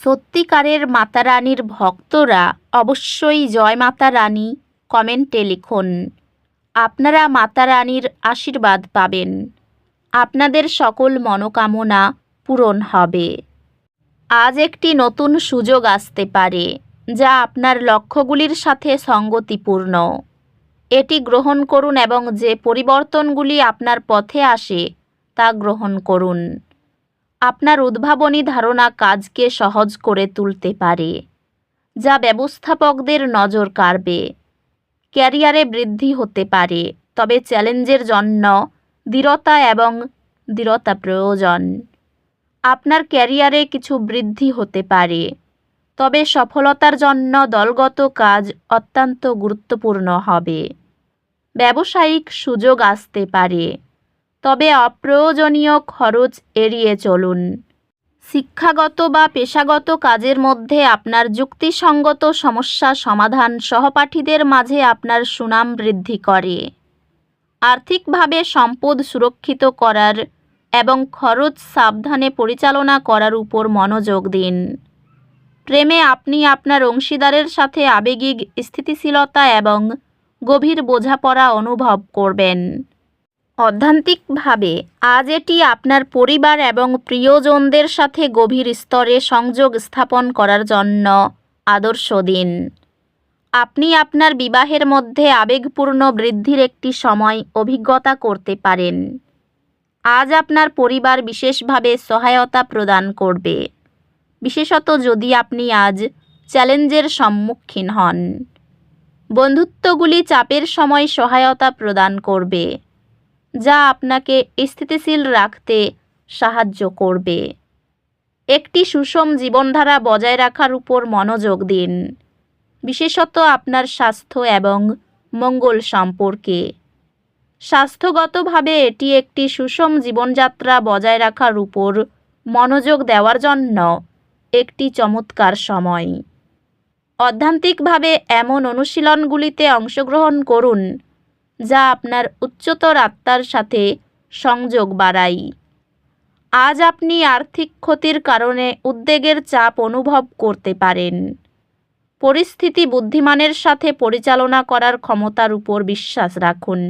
সত্যিকারের মাতা রানীর ভক্তরা অবশ্যই জয় মাতা রানী কমেন্টে লিখুন। আপনারা মাতা রানীর আশীর্বাদ পাবেন। আপনাদের সকল মনোকামনা পূরণ হবে। আজ একটি নতুন সুযোগ আসতে পারে, যা আপনার লক্ষ্যগুলির সাথে সঙ্গতিপূর্ণ। এটি গ্রহণ করুন এবং যে পরিবর্তনগুলি আপনার পথে আসে, তা গ্রহণ করুন। আপনার উদ্ভাবনী ধারণা কাজকে সহজ করে তুলতে পারে, যা ব্যবস্থাপকদের নজর কাড়বে। ক্যারিয়ারে বৃদ্ধি হতে পারে, তবে চ্যালেঞ্জের জন্য দৃঢ়তা এবং দৃঢ়তা প্রয়োজন। আপনার ক্যারিয়ারে কিছু বৃদ্ধি হতে পারে, তবে সফলতার জন্য দলগত কাজ অত্যন্ত গুরুত্বপূর্ণ হবে। ব্যবসায়িক সুযোগ আসতে পারে। তবে অপ্রয়োজনীয় খরচ এড়িয়ে চলুন। শিক্ষাগত বা পেশাগত কাজের মধ্যে আপনার যুক্তিসঙ্গত সমস্যা সমাধান সহপাঠীদের মাঝে আপনার সুনাম বৃদ্ধি করে। আর্থিকভাবে সম্পদ সুরক্ষিত করার এবং খরচ সাবধানে পরিচালনা করার উপর মনোযোগ দিন। প্রেমে আপনি আপনার অংশীদারের সাথে আবেগিক স্থিতিশীলতা এবং গভীর বোঝাপড়া অনুভব করবেন। অধ্যান্তিকভাবে, আজ এটি আপনার পরিবার এবং প্রিয়জনদের সাথে গভীর স্তরে সংযোগ স্থাপন করার জন্য আদর্শ দিন। আপনি আপনার বিবাহের মধ্যে আবেগপূর্ণ বৃদ্ধির একটি সময় অভিজ্ঞতা করতে পারেন। আজ আপনার পরিবার বিশেষভাবে সহায়তা প্রদান করবে। বিশেষত যদি আপনি আজ চ্যালেঞ্জের সম্মুখীন হন। বন্ধুত্বগুলি চাপের সময় সহায়তা প্রদান করবে। যা আপনাকে স্থিতিশীল রাখতে সাহায্য করবে। একটি সুষম জীবনধারা বজায় রাখার উপর মনোযোগ দিন। বিশেষত আপনার স্বাস্থ্য এবং মঙ্গল সম্পর্কে। স্বাস্থ্যগতভাবে এটি একটি সুষম জীবনযাত্রা বজায় রাখার উপর মনোযোগ দেওয়ার জন্য একটি চমৎকার সময়। অধ্যান্তিকভাবে এমন অনুশীলনগুলিতে অংশগ্রহণ করুন যা আপনার উচ্চতর আত্মার সাথে সংযোগ বাড়ায় আজ আপনি আর্থিক ক্ষতির কারণে উদ্বেগের চাপ অনুভব করতে পারেন। পরিস্থিতি বুদ্ধিমানের সাথে পরিচালনা করার ক্ষমতার উপর বিশ্বাস রাখুন।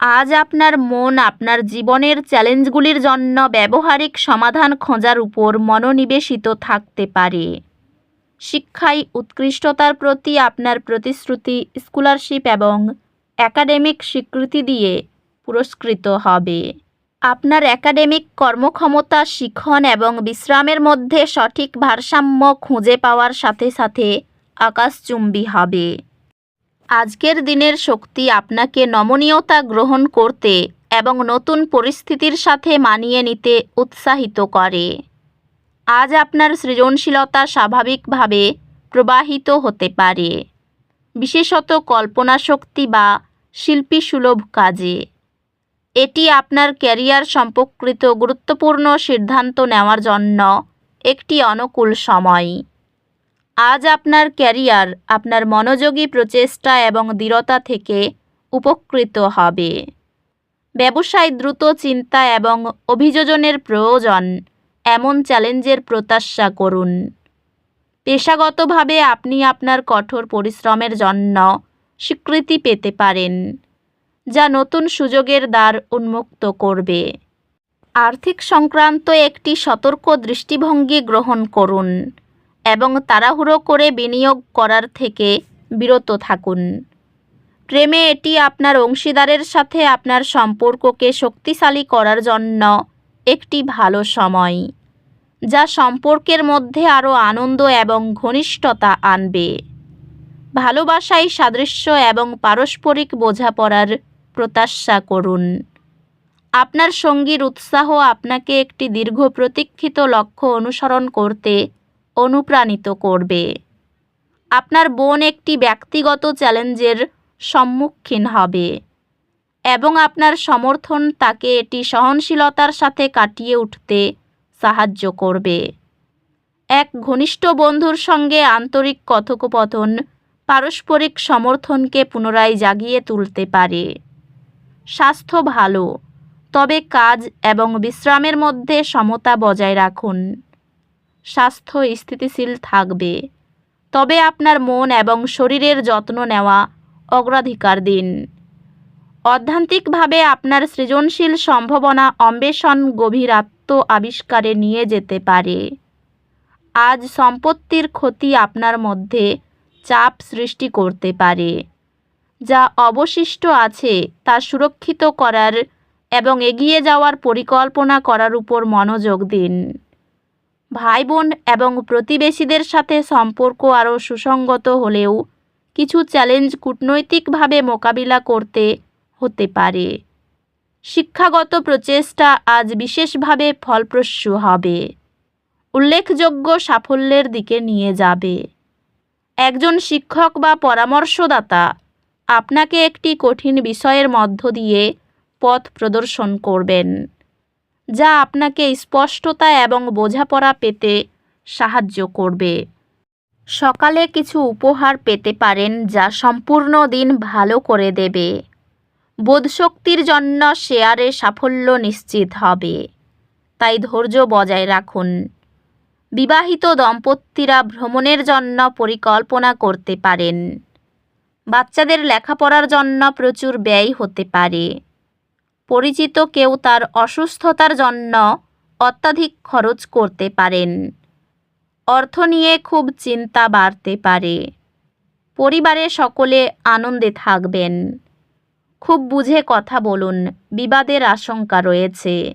আজ আপনার মন আপনার জীবনের চ্যালেঞ্জগুলির জন্য ব্যবহারিক সমাধান খোঁজার উপর মনোনিবেশিত থাকতে পারে। শিক্ষায় উৎকৃষ্টতার প্রতি আপনার প্রতিশ্রুতি, স্কলারশিপ এবং একাডেমিক স্বীকৃতি দিয়ে পুরস্কৃত হবে। আপনার একাডেমিক কর্মক্ষমতা শিখন এবং বিশ্রামের মধ্যে সঠিক ভারসাম্য খুঁজে পাওয়ার সাথে সাথে আকাশচুম্বী হবে। আজকের দিনের শক্তি আপনাকে নমনীয়তা গ্রহণ করতে এবং নতুন পরিস্থিতির সাথে মানিয়ে নিতে উৎসাহিত করে। আজ আপনার সৃজনশীলতা স্বাভাবিকভাবে প্রবাহিত হতে পারে। বিশেষত কল্পনা শক্তি বা শিল্পী সুলভ কাজে। এটি আপনার ক্যারিয়ার সম্পর্কিত গুরুত্বপূর্ণ সিদ্ধান্ত নেওয়ার জন্য একটি অনুকূল সময়। আজ আপনার ক্যারিয়ার আপনার মনোযোগী প্রচেষ্টা এবং দৃঢ়তা থেকে উপকৃত হবে। ব্যবসায় দ্রুত চিন্তা এবং অভিযোজনের প্রয়োজন, এমন চ্যালেঞ্জের প্রত্যাশা করুন। পেশাগতভাবে আপনি আপনার কঠোর পরিশ্রমের জন্য স্বীকৃতি পেতে পারেন, যা নতুন সুযোগের দ্বার উন্মুক্ত করবে। আর্থিক সংক্রান্ত একটি সতর্ক দৃষ্টিভঙ্গি গ্রহণ করুন এবং তাড়াহুড়ো করে বিনিয়োগ করার থেকে বিরত থাকুন। প্রেমে এটি আপনার অংশীদারের সাথে আপনার সম্পর্ককে শক্তিশালী করার জন্য একটি ভালো সময়, যা সম্পর্কের মধ্যে আরও আনন্দ এবং ঘনিষ্ঠতা আনবে। ভালোবাসায় সাদৃশ্য এবং পারস্পরিক বোঝাপড়ার প্রত্যাশা করুন। আপনার সঙ্গীর উৎসাহ আপনাকে একটি দীর্ঘ প্রতীক্ষিত লক্ষ্য অনুসরণ করতে অনুপ্রাণিত করবে। আপনার বোন একটি ব্যক্তিগত চ্যালেঞ্জের সম্মুখীন হবে এবং আপনার সমর্থন তাকে এটি সহনশীলতার সাথে কাটিয়ে উঠতে সাহায্য করবে। এক ঘনিষ্ঠ বন্ধুর সঙ্গে আন্তরিক কথোপকথন পারস্পরিক সমর্থনকে পুনরায় জাগিয়ে তুলতে পারে। স্বাস্থ্য ভালো, তবে কাজ এবং বিশ্রামের মধ্যে সমতা বজায় রাখুন। স্বাস্থ্য স্থিতিশীল থাকবে, তবে আপনার মন এবং শরীরের যত্ন নেওয়া অগ্রাধিকার দিন। অধ্যান্তিকভাবে আপনার সৃজনশীল সম্ভাবনা অন্বেষণ গভীরাত্ম আবিষ্কারে নিয়ে যেতে পারে। আজ সম্পত্তির ক্ষতি আপনার মধ্যে চাপ সৃষ্টি করতে পারে, যা অবশিষ্ট আছে তা সুরক্ষিত করার এবং এগিয়ে যাওয়ার পরিকল্পনা করার উপর মনোযোগ দিন। ভাই বোন এবং প্রতিবেশীদের সাথে সম্পর্ক আরও সুসংগত হলেও কিছু চ্যালেঞ্জ কূটনৈতিকভাবে মোকাবিলা করতে হতে পারে। শিক্ষাগত প্রচেষ্টা আজ বিশেষভাবে ফলপ্রসূ হবে। উল্লেখযোগ্য সাফল্যের দিকে নিয়ে যাবে। একজন শিক্ষক বা পরামর্শদাতা আপনাকে একটি কঠিন বিষয়ের মধ্য দিয়ে পথ প্রদর্শন করবেন, যা আপনাকে স্পষ্টতা এবং বোঝাপড়া পেতে সাহায্য করবে। সকালে কিছু উপহার পেতে পারেন যা সম্পূর্ণ দিন ভালো করে দেবে। বোধশক্তির জন্য শেয়ারে সাফল্য নিশ্চিত হবে। তাই ধৈর্য বজায় রাখুন। বিবাহিত দম্পতিরা ভ্রমণের জন্য পরিকল্পনা করতে পারেন। বাচ্চাদের লেখাপড়ার জন্য প্রচুর ব্যয় হতে পারে। পরিচিত কেউ তার অসুস্থতার জন্য অত্যাধিক খরচ করতে পারেন। অর্থ নিয়ে খুব চিন্তা বাড়তে পারে। পরিবারে সকলে আনন্দে থাকবেন। খুব বুঝে কথা বলুন, বিবাদের আশঙ্কা রয়েছে।